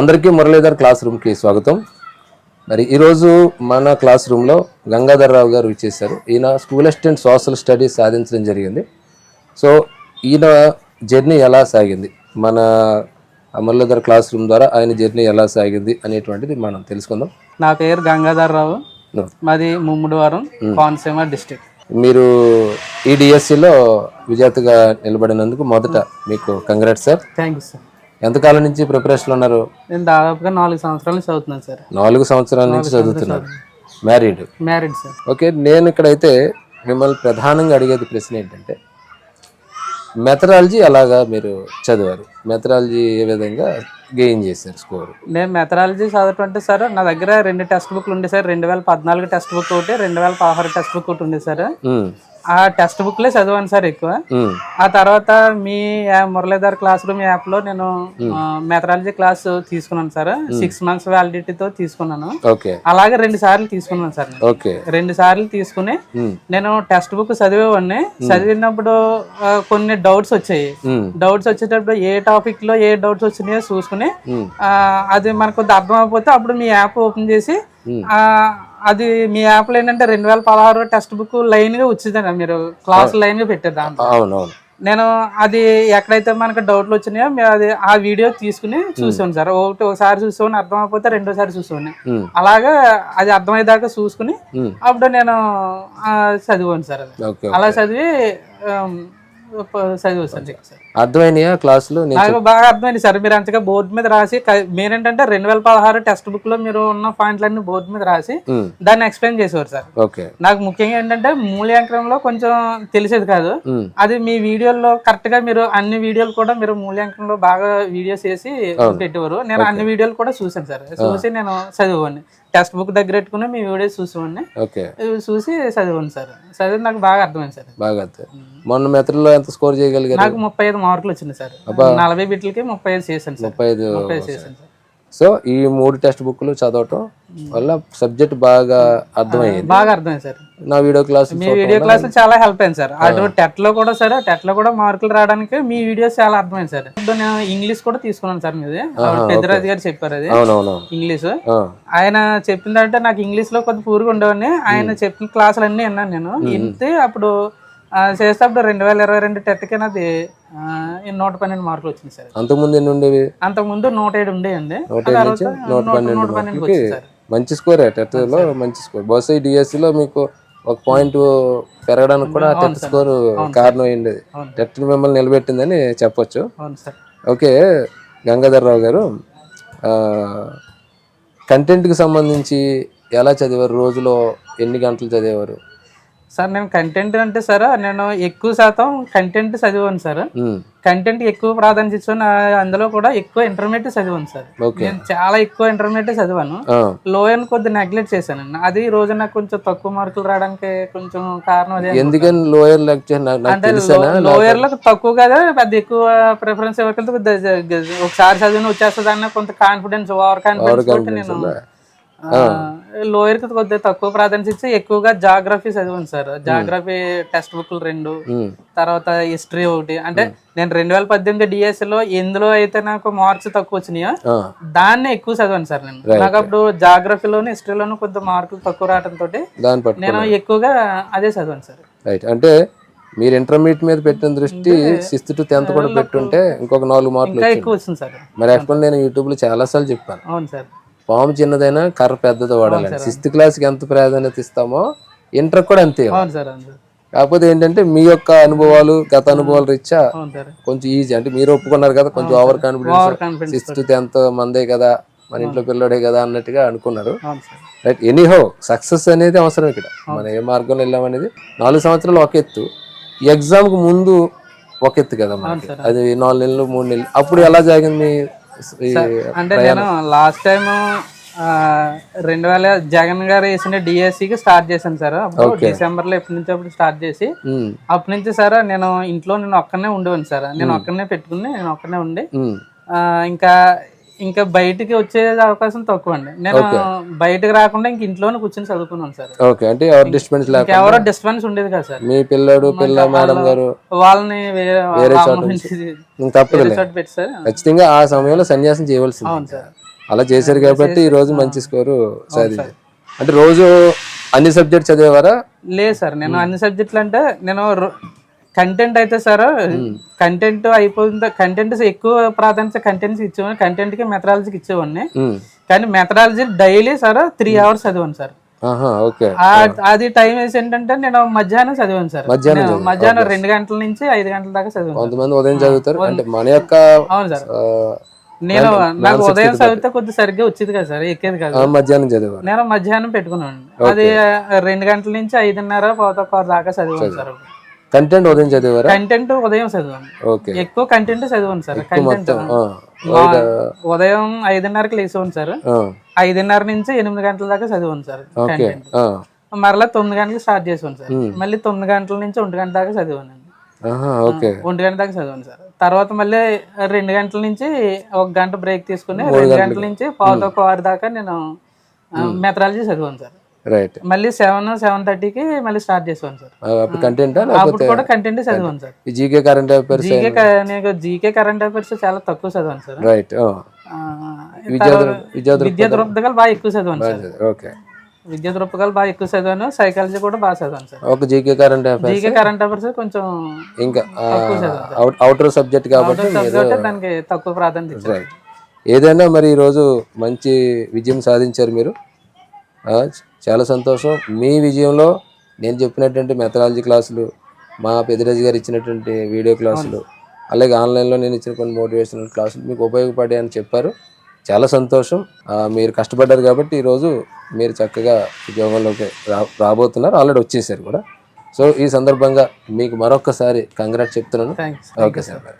అందరికీ మురళీధర్ క్లాస్ రూమ్కి స్వాగతం. మరి ఈరోజు మన క్లాస్ రూమ్లో గంగాధర్ రావు గారు ఇచ్చేశారు ఈయన స్కూల్ అసిస్టెంట్ సోషల్ స్టడీస్ సాధించడం జరిగింది. సో ఈయన జర్నీ ఎలా సాగింది? మన మురళీధర్ క్లాస్ రూమ్ ద్వారా ఆయన జర్నీ ఎలా సాగింది అనేటువంటిది మనం తెలుసుకుందాం. నా పేరు గంగాధర్ రావు. మాది ముమ్మిడివారం కోనసీమ డిస్టిక్ మీరు ఈ డిఎస్సిలో విజేతగా నిలబడినందుకు మొదట మీకు congrats sir thank you sir ఎంతకాలం నుంచి ప్రిపరేషన్లో ఉన్నారు? నేను దాదాపుగా నాలుగు సంవత్సరాలు నుంచి చదువుతున్నాను సార్. నాలుగు సంవత్సరాల నుంచి చదువుతున్నారు. మ్యారీడ్ మ్యారీడ్ సార్ ఓకే నేను ఇక్కడైతే మిమ్మల్ని ప్రధానంగా అడిగేది ప్రశ్న ఏంటంటే మెథడాలజీ అలాగా మీరు చదివారు? మెథడాలజీ ఏ విధంగా గెయిన్ చేశారు స్కోర్ నేను మెథడాలజీ చదవటం అంటే సార్ నా దగ్గర రెండు టెక్స్ట్ బుక్లు ఉండే సార్. రెండు వేల పద్నాలుగు టెక్స్ట్ బుక్ ఒకటి రెండు వేల పదహారు టెక్స్ట్ బుక్ ఒకటి ఉంది సార్. ఆ టెక్స్ట్ బుక్లే చదివాను సార్ ఎక్కువ. ఆ తర్వాత మీ మురళీధర్ క్లాస్ రూమ్ యాప్లో నేను మెథడాలజీ క్లాస్ తీసుకున్నాను సార్. సిక్స్ మంత్స్ వ్యాలిడిటీతో తీసుకున్నాను. అలాగే రెండు సార్లు తీసుకున్నాను సార్ రెండు సార్లు తీసుకుని నేను టెక్స్ట్ బుక్ చదివేవాడిని. చదివినప్పుడు కొన్ని డౌట్స్ వచ్చాయి. డౌట్స్ వచ్చేటప్పుడు ఏ టాపిక్లో ఏ డౌట్స్ వచ్చినాయో చూసుకుని అది మనకు అర్థం అయిపోతే అప్పుడు మీ యాప్ ఓపెన్ చేసి ఆ, అది మీ యాప్లో ఏంటంటే రెండు వేల పదహారు టెక్స్ట్ బుక్ లైన్గా వచ్చిందండి. మీరు క్లాస్ లైన్గా పెట్టారు దాంట్లో. అవునవును. నేను అది ఎక్కడైతే మనకు డౌట్లు వచ్చినాయో మేము అది ఆ వీడియో తీసుకుని చూసాను సార్. ఒకటి ఒకసారి చూసాను అర్థం అయిపోతే రెండోసారి చూసాను. అలాగా అది అర్థమయ్యేదాకా చూసుకుని. అప్పుడు నేను చదివాను సార్ అలా చదివి చదివాను అర్థమైనయా క్లాసులు? బాగా అర్థమైంది సార్. మీరు అంతగా బోర్డు మీద రాసి మీరేంటంటే రెండు వేల పదహారు టెక్స్ట్ బుక్లో మీరు ఉన్న పాయింట్లన్నీ బోర్డు మీద రాసి. దాన్ని ఎక్స్ప్లెయిన్ చేసేవారు సార్. ఓకే. నాకు ముఖ్యంగా ఏంటంటే మూల్యాంకనంలో కొంచెం తెలిసేది కాదు. అది మీ వీడియోల్లో కరెక్ట్గా మీరు అన్ని వీడియోలు కూడా మీరు మూల్యాంకనంలో బాగా వీడియోస్ వేసి పెట్టేవారు. నేను అన్ని వీడియోలు కూడా చూసాను సార్. చూసి నేను చదివేవాడిని. టెక్స్ట్ బుక్ దగ్గర పెట్టుకుని మీ వీడియోస్ చూసేవాడిని. ఓకే. చూసి చదివాను సార్. చదివి నాకు బాగా అర్థమైంది సార్. బాగా అర్థం. మొన్న మెథడ్లో ఎంత స్కోర్ చేయగలిగారు? నాకు ముప్పై ఐదు మార్కులు వచ్చింది సార్. నలభై బిట్లకి ముప్పై ఐదు చేశాను సార్. ముప్పై ఐదు ముప్పై ఐదు చేశాను సార్. సో ఈ మూడు టెక్స్ట్ బుక్లు చదవటం వల్ల సబ్జెక్ట్ బాగా అర్థమయ్యేది. బాగా అర్థమైంది సార్. నా వీడియో క్లాస్ మీ వీడియో క్లాస్ చాలా హెల్ప్ అయింది సార్. అటు టెట్లో కూడా సరే టెట్లో కూడా మార్కులు రావడానికి మీ వీడియోస్ చాలా అర్థమైంది సార్. ఇప్పుడు నేను ఇంగ్లీష్ కూడా తీసుకున్నాను సార్ మీది. పెద్దరాజు గారు చెప్పారు అది. ఇంగ్లీష్ ఆయన చెప్పిందంటే నాకు ఇంగ్లీష్లో కొద్ది పూరుగా ఉండేవాడిని. ఆయన చెప్పిన క్లాసులు అన్ని విన్నాను నేను. ఇంతే అప్పుడు అప్పుడు రెండు వేల ఇరవై రెండు టెట్కి నాది ఆ, ఈ నూట పన్నెండు మార్కులు వచ్చింది సార్. అంతకుముందు ఎన్ని ఉండేవి? అంతకుముందు నూట ఏడు ఉండేయండి నూట తర్వాత నుంచి నూట పన్నెండు సార్. మంచి స్కోర్ టెట్లో మంచి స్కోర్. బహుశా ఈ DSC లో మీకు ఒక పాయింట్ పెరగడానికి కూడా టెట్ స్కోర్ కారణం అయింది. టెట్ మిమ్మల్ని నిలబెట్టిందని చెప్పొచ్చు. ఓకే గంగాధర్ రావు గారు కంటెంట్కి సంబంధించి ఎలా చదివారు? రోజులో ఎన్ని గంటలు చదివేవారు? సార్ నేను కంటెంట్ అంటే సార్ నేను ఎక్కువ శాతం కంటెంట్ చదివాను సార్. కంటెంట్ ఎక్కువ ప్రాధాన్యత ఇచ్చాను అందులో కూడా ఎక్కువ ఇంటర్మీడియట్ చదివాను సార్. నేను చాలా ఎక్కువ ఇంటర్మీడియట్ చదివాను. ఆ, లోయర్ కొద్ది నెగ్లెక్ట్ చేశాను. అది ఈ రోజు నాకు కొంచెం తక్కువ మార్కులు రావడానికి కొంచెం కారణం ఎందుకని లోయర్ అంటే లోయర్లో తక్కువ కదా పెద్ద ఎక్కువ ప్రిఫరెన్స్ గ- ఒకసారి చదివిన వచ్చేస్తుంది అన్న కొంత కాన్ఫిడెన్స్ ఓవర్ కాన్ఫిడెన్స్ నేను లోయర్కి కొద్దిగా తక్కువ ప్రాధాన్యత ఇచ్చి ఎక్కువగా జాగ్రఫీ చదివాను సార్. జాగ్రఫీ టెక్స్ట్ బుక్లు రెండు తర్వాత హిస్టరీ ఒకటి. అంటే నేను రెండు వేల పద్దెనిమిది డిఎస్సి లో ఎందులో అయితే నాకు మార్క్స్ తక్కువ వచ్చినాయో దాన్ని ఎక్కువ చదివాను సార్ నేను. నాకు అప్పుడు జాగ్రఫీలోను హిస్టరీలోను కొద్దిగా మార్కులు తక్కువ రావడం తోటి దాన్ని పట్టు నేను ఎక్కువగా అదే చదివాను సార్. రైట్ అంటే మీరు ఇంటర్మీడియట్ మీద పెట్టిన దృష్టి సిక్స్త్ టు టెన్త్ కూడా పెట్టుంటే ఇంకొక నాలుగు మార్కులు ఎక్కువ వచ్చింది సార్. మరి యాక్చువల్ నేను యూట్యూబ్లో చాలా సార్లు చెప్పాను. అవును సార్. పాము చిన్నదైనా కర్ర పెద్దది వాడాలని సిక్స్త్ క్లాస్కి ఎంత ప్రాధాన్యత ఇస్తామో ఇంటర్ కూడా అంతే. కాకపోతే ఏంటంటే మీ యొక్క అనుభవాలు గత అనుభవాలు రీత్యా కొంచెం ఈజీ అంటే మీరు ఒప్పుకున్నారు కదా కొంచెం ఓవర్ కాన్ఫిడెన్స్ సిక్స్త్ టెన్త్ మందే కదా మన ఇంట్లో పిల్లోడే కదా అన్నట్టుగా అనుకున్నారు. రైట్ ఎనీహో సక్సెస్ అనేది అవసరం ఇక్కడ. మనం ఏ మార్గంలో వెళ్ళామనేది నాలుగు సంవత్సరాలు ఒక ఎత్తు. ఈ ఎగ్జామ్కు ముందు ఒక ఎత్తు కదా మనకి. అది నాలుగు నెలలు మూడు నెలలు. అప్పుడు ఎలా జరిగింది? అంటే నేను లాస్ట్ టైం రెండు వేల జగన్ గారు వేసిన డిఎస్సికి స్టార్ట్ చేశాను సార్. అప్పుడు డిసెంబర్లో ఎప్పటి నుంచి అప్పుడు స్టార్ట్ చేసి అప్పటి నుంచి సార్ నేను ఇంట్లో నేను ఒక్కనే ఉండేవాను సార్. నేను ఒక్కనే పెట్టుకుని నేను ఒక్కనే ఉండి ఇంకా ఇంకా బయటికి వచ్చే అవకాశం తక్కువ అండి నేను బయటకు రాకుండా ఇంక ఇంట్లోనే కూర్చొని చదువుకున్నాను సార్. ఓకే. అంటే ఎవరు డిస్టర్బెన్స్ ఎవరో డిస్టర్బెన్స్ ఉండేది కదా సార్. మీ పిల్లాడు పిల్ల మేడం గారు? వాళ్ళని వేరే చోట సార్. ఖచ్చితంగా ఆ సమయంలో సన్యాసం చేయవలసింది. అవును సార్. అలా చేశారు కాబట్టి ఈ రోజు మంచి స్కోరు సాధించారు అంటే రోజు అన్ని సబ్జెక్ట్ చదివేవారా? లేదు సార్. నేను అన్ని సబ్జెక్టులు అంటే నేను కంటెంట్ అయితే సార్ కంటెంట్ అయిపోయింది కంటెంట్ ఎక్కువ ప్రాధాన్యత కంటెంట్స్ ఇచ్చేవాడిని కంటెంట్కి మెథడాలజీకి ఇచ్చేవాడిని. కానీ methodology daily sir three hours చదివాను సార్. అది టైం వేసి ఏంటంటే నేను మధ్యాహ్నం చదివాను సార్. మధ్యాహ్నం రెండు గంటల నుంచి ఐదు గంటల దాకా చదివాను కొంతమంది ఉదయం చదువుతారు. అంటే మన యొక్క అవును సార్. నేను నాకు ఉదయం చదివితే కొద్ది సరిగ్గా వచ్చేది కదా సార్ ఎక్కేది కాదు. మధ్యాహ్నం చదివారు నేను మధ్యాహ్నం పెట్టుకున్నాను. అది రెండు గంటల నుంచి ఐదున్నర పోతా దాకా చదివాను. సార్. కంటెంట్ ఉదయం చదివారా? కంటెంట్ ఉదయం చదివాను. ఓకే ఎక్కువ కంటెంట్ చదివాను సార్. కంటెంట్ ఉదయం. ఐదున్నరకి లేచేవాను సార్. ఐదున్నర నుంచి ఎనిమిది గంటల దాకా చదివాను సార్ మరలా తొమ్మిది గంటలకు స్టార్ట్ చేసాను సార్. మళ్ళీ తొమ్మిది గంటల నుంచి ఒంటి గంట దాకా చదివాను ఒంటి గంట దాకా చదివాను సార్. తర్వాత మళ్ళీ రెండు గంటల నుంచి ఒక గంట బ్రేక్ తీసుకుని రెండు గంటల నుంచి పావుతో ఒక ఆరు దాకా నేను మెథడాలజీ చదివాను సార్. రైట్ మళ్ళీ సెవెన్ సెవెన్ థర్టీకి మళ్ళీ స్టార్ట్ చేసాను సార్. అప్పుడు కంటెంటా అప్పుడు కూడా కంటెంట్ చదివాను sir. GK current affairs GK GK current affairs చాలా తక్కువ చదివాను సార్. రైట్ విద్యా దృక్పథాలు బాగా ఎక్కువ చదివాను సార్. ఓకే. విద్యా దృక్పథాలు బాగా ఎక్కువ చదివాను సైకాలజీ కూడా బాగా చదివాను సార్. ఒక GK current affairs GK current affairs కొంచెం ఇంకా అవుటర్ సబ్జెక్ట్ కాబట్టి దానికి తక్కువ ప్రాధాన్యత ఏదైనా మరి ఈరోజు మంచి విజయం సాధించారు మీరు? చాలా సంతోషం. మీ విజయంలో నేను చెప్పినటువంటి మెథడాలజీ క్లాసులు మా పెదిరాజు గారు ఇచ్చినటువంటి వీడియో క్లాసులు అలాగే ఆన్లైన్లో నేను ఇచ్చిన కొన్ని మోటివేషనల్ క్లాసులు మీకు ఉపయోగపడాయి అని చెప్పారు. చాలా సంతోషం. మీరు కష్టపడ్డారు కాబట్టి ఈరోజు మీరు చక్కగా ఉద్యోగంలోకి రా రాబోతున్నారు. ఆల్రెడీ వచ్చేసారు కూడా. సో ఈ సందర్భంగా మీకు మరొకసారి కంగ్రాట్ చెప్తున్నాను. Okay sir